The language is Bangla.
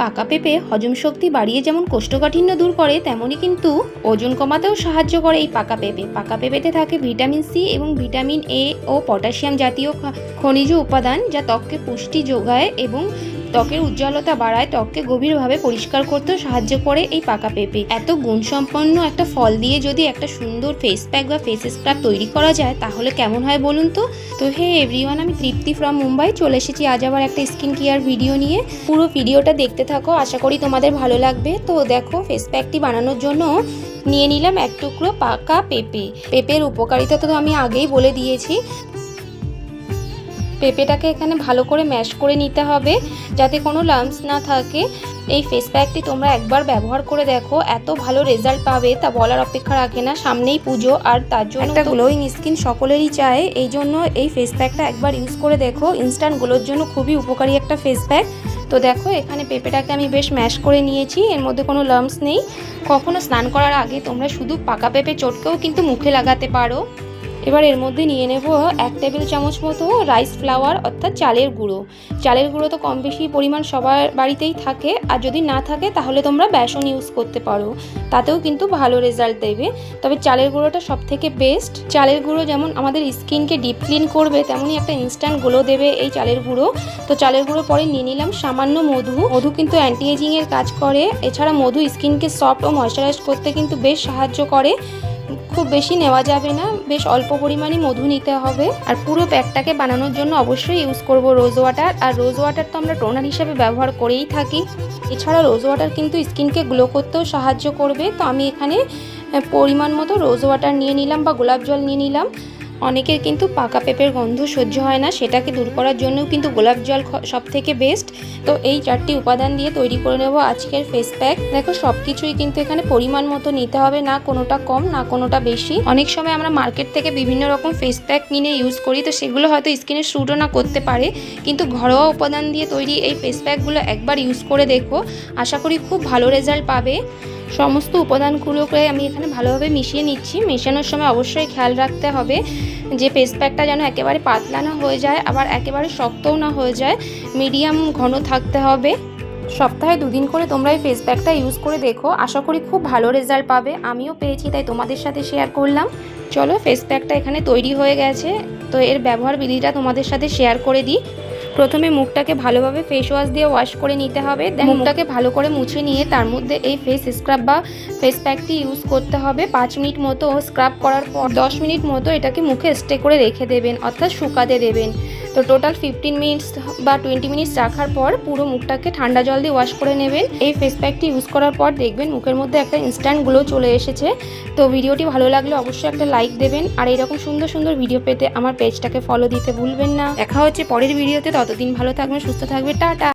পাকা পেঁপে হজম শক্তি বাড়িয়ে যেমন কোষ্ঠকাঠিন্য দূর করে, তেমনই কিন্তু ওজন কমাতেও সাহায্য করে এই পাকা পেঁপে। পাকা পেঁপেতে থাকে ভিটামিন সি এবং ভিটামিন এ ও পটাশিয়াম জাতীয় খনিজ উপাদান যা ত্বককে পুষ্টি যোগায় এবং ত্বকের উজ্জ্বলতা বাড়ায় ত্বককে গভীরভাবে পরিষ্কার করতেও সাহায্য করে এই পাকা পেঁপে। এত গুণসম্পন্ন একটা ফল দিয়ে যদি একটা সুন্দর ফেস প্যাক বা ফেস স্ক্রাব তৈরি করা যায়, তাহলে কেমন হয় বলুন তো? তো হে এভরিওয়ান আমি তৃপ্তি ফ্রম মুম্বাই। চলে এসেছি আজ আবার একটা স্কিন কেয়ার ভিডিও নিয়ে। পুরো ভিডিওটা দেখতে থাকো, আশা করি তোমাদের ভালো লাগবে। তো দেখো ফেস প্যাকটি বানানোর জন্য নিয়ে নিলাম এক টুকরো পাকা পেঁপে। পেঁপের উপকারিতা তো আমি আগেই বলে দিয়েছি। পেঁপেটাকে এখানে ভালো করে ম্যাশ করে নিতে হবে যাতে কোনো লাম্পস না থাকে। এই ফেস প্যাকটি তোমরা একবার ব্যবহার করে দেখো এত ভালো রেজাল্ট পাবে তা বলার অপেক্ষা রাখে না। সামনেই পুজো আর তার জন্য একটা গ্লোয়িং স্কিন সকলেরই চায় এই জন্য এই ফেস প্যাকটা একবার ইউজ করে দেখো। ইনস্ট্যান্ট গ্লোর জন্য খুবই উপকারী একটা ফেস প্যাক তো দেখো এখানে পেঁপেটাকে আমি বেশ ম্যাশ করে নিয়েছি এর মধ্যে কোনো লাম্পস নেই। কখনো স্নান করার আগে তোমরা শুধু পাকা পেঁপে চটকেও কিন্তু মুখে লাগাতে পারো। এবার এর মধ্যে নিয়ে নেব এক টেবিল চামচ মতো রাইস ফ্লাওয়ার অর্থাৎ চালের গুঁড়ো। চালের গুঁড়ো তো কম বেশি পরিমাণ সবার বাড়িতেই থাকে। আর যদি না থাকে, তাহলে তোমরা বেসন ইউজ করতে পারো। তাতেও কিন্তু ভালো রেজাল্ট দেবে। তবে চালের গুঁড়োটা সব থেকে বেস্ট চালের গুঁড়ো যেমন আমাদের স্কিনকে ডিপ ক্লিন করবে, তেমনই একটা ইনস্ট্যান্ট গ্লো দেবে এই চালের গুঁড়ো। তো চালের গুঁড়ো পরে নিয়ে নিলাম সামান্য মধু। মধু কিন্তু অ্যান্টি এজিং এর কাজ করে। এছাড়া মধু স্কিনকে সফট ও ময়শ্চারাইজ করতে কিন্তু বেশ সাহায্য করে। খুব বেশি নেওয়া যাবে না। বেশ অল্প পরিমাণে মধু নিতে হবে। আর পুরো প্যাকটাকে বানানোর জন্য অবশ্যই ইউজ করব রোজ ওয়াটার আর রোজ ওয়াটার তো আমরা টোনার হিসেবে ব্যবহার করেই থাকি। এছাড়া রোজ ওয়াটার কিন্তু স্কিনকে গ্লো করতেও সাহায্য করবে। তো আমি এখানে পরিমাণ মতো রোজ ওয়াটার নিয়ে নিলাম বা গোলাপ জল নিয়ে নিলাম। অনেকের কিন্তু পাকা পেঁপের গন্ধ সহ্য হয় না, সেটাকে দূর করার জন্যও কিন্তু গোলাপ জল সব থেকে বেস্ট তো এই চারটি উপাদান দিয়ে তৈরি করে নেব আজকের ফেস প্যাক দেখো সব কিছুই কিন্তু এখানে পরিমাণ মতো নিতে হবে, না কোনোটা কম, না কোনোটা বেশি। অনেক সময় আমরা মার্কেট থেকে বিভিন্ন রকম ফেস প্যাক কিনে ইউজ করি, তো সেগুলো হয়তো স্কিনের স্যুটও না করতে পারে। কিন্তু ঘরোয়া উপাদান দিয়ে তৈরি এই ফেস প্যাকগুলো একবার ইউজ করে দেখো। আশা করি খুব ভালো রেজাল্ট পাবে। সমস্ত উপাদানগুলোকে আমি এখানে ভালোভাবে মিশিয়ে নিচ্ছি। মেশানোর সময় অবশ্যই খেয়াল রাখতে হবে যে ফেস প্যাকটা যেন একেবারে পাতলা না হয়ে যায়, আবার একেবারে শক্তও না হয়ে যায়। মিডিয়াম ঘন থাকতে হবে। সপ্তাহে দুদিন করে তোমরা এই ফেস প্যাকটা ইউজ করে দেখো। আশা করি খুব ভালো রেজাল্ট পাবে। আমিও পেয়েছি, তাই তোমাদের সাথে শেয়ার করলাম। চলো ফেস প্যাকটা এখানে তৈরি হয়ে গেছে। তো এর ব্যবহার বিধিটা তোমাদের সাথে শেয়ার করে দিই। প্রথমে মুখটাকে ভালোভাবে ফেস ওয়াশ দিয়ে ওয়াশ করে নিতে হবে মুখটাকে ভালো করে মুছে নিয়ে তার মধ্যে এই ফেস স্ক্রাব বা ফেস প্যাকটি ইউজ করতে হবে। পাঁচ মিনিট মতো স্ক্রাব করার পর দশ মিনিট মতো এটাকে মুখে স্টে করে রেখে দেবেন অর্থাৎ শুকাতে দেবেন। তো টোটাল ফিফটিন মিনিটস বা টোয়েন্টি মিনিটস রাখার পর পুরো মুখটাকে ঠান্ডা জল দিয়ে ওয়াশ করে নেবেন। এই ফেস প্যাকটি ইউজ করার পর দেখবেন মুখের মধ্যে একটা ইনস্ট্যান্ট গ্লো চলে এসেছে। তো ভিডিওটি ভালো লাগলে অবশ্যই একটা লাইক দেবেন। আর এরকম সুন্দর সুন্দর ভিডিও পেতে আমার পেজটাকে ফলো দিতে ভুলবেন না। দেখা হচ্ছে পরের ভিডিওতে ততদিন ভালো থাকবেন সুস্থ থাকবে টাটা।